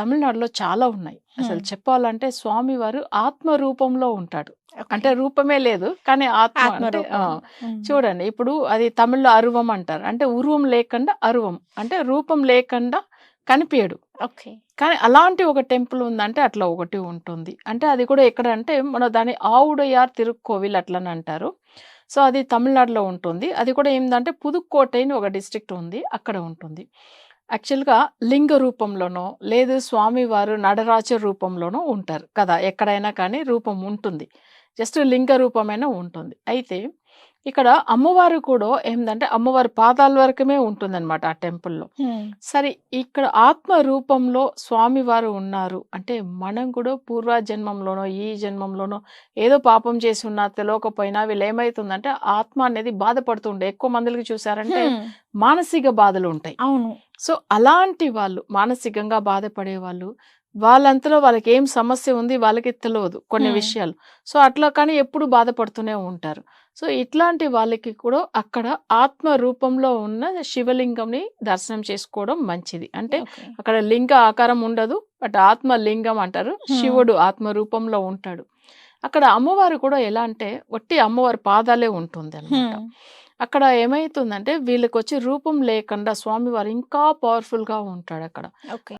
తమిళనాడులో చాలా ఉన్నాయి. అసలు. చెప్పాలంటే స్వామి వారు ఆత్మ రూపంలో ఉంటాడు. అంటే రూపమే లేదు కానీ ఆత్మ అంటే. చూడండి ఇప్పుడు అది తమిళ్ళో అరువం అంటారు. అంటే ఉరువం లేకుండా అరువం అంటే రూపం లేకుండా కనిపించడు ఓకే. కానీ అలాంటి ఒక టెంపుల్ ఉందంటే అట్లా ఒకటి ఉంటుంది. అంటే అది కూడా ఎక్కడ అంటే మన దాని ఆవుడయార్ తిరుక్కోవిల్ అట్లని అంటారు. సో అది తమిళనాడులో ఉంటుంది. అది కూడా ఏంటంటే పుదుక్కోటై అని ఒక డిస్ట్రిక్ట్ ఉంది అక్కడ ఉంటుంది. యాక్చువల్గా లింగ రూపంలోనో లేదు స్వామివారు నడరాజ రూపంలోనో ఉంటారు కదా ఎక్కడైనా కానీ రూపం ఉంటుంది. జస్ట్ లింగ రూపమైనా ఉంటుంది. అయితే ఇక్కడ అమ్మవారు కూడా ఏంటంటే అమ్మవారి పాదాల వరకమే ఉంటుందన్నమాట ఆ టెంపుల్లో. సరే ఇక్కడ ఆత్మ రూపంలో స్వామివారు ఉన్నారు అంటే మనం కూడా పూర్వ జన్మంలోనో ఈ జన్మంలోనో ఏదో పాపం చేసి ఉన్నా తెలియకపోయినా వీళ్ళు ఏమవుతుందంటే ఆత్మ అనేది బాధపడుతుండే. ఎక్కువ మందికి చూసారంటే. మానసిక బాధలు ఉంటాయి అవును. సో అలాంటి వాళ్ళు మానసికంగా బాధపడే వాళ్ళు వాళ్ళంతలో వాళ్ళకి ఏం సమస్య ఉంది వాళ్ళకి తెలియదు కొన్ని. విషయాలు సో అట్లా కానీ ఎప్పుడు బాధపడుతూనే ఉంటారు సో ఇట్లాంటి వాళ్ళకి కూడా అక్కడ ఆత్మ రూపంలో ఉన్న శివలింగంని దర్శనం చేసుకోవడం మంచిది అంటే. అక్కడ లింగ ఆకారం ఉండదు బట్ ఆత్మ లింగం అంటారు. శివుడు ఆత్మ రూపంలో ఉంటాడు అక్కడ అమ్మవారు కూడా ఎలా అంటే ఒట్టి అమ్మవారి పాదాలే ఉంటుంది అన్నమాట ఉమ్. అక్కడ ఏమైతుందంటే వీళ్ళకి వచ్చి రూపం లేకుండా స్వామివారు ఇంకా పవర్ఫుల్గా ఉంటాడు అక్కడ ఓకే.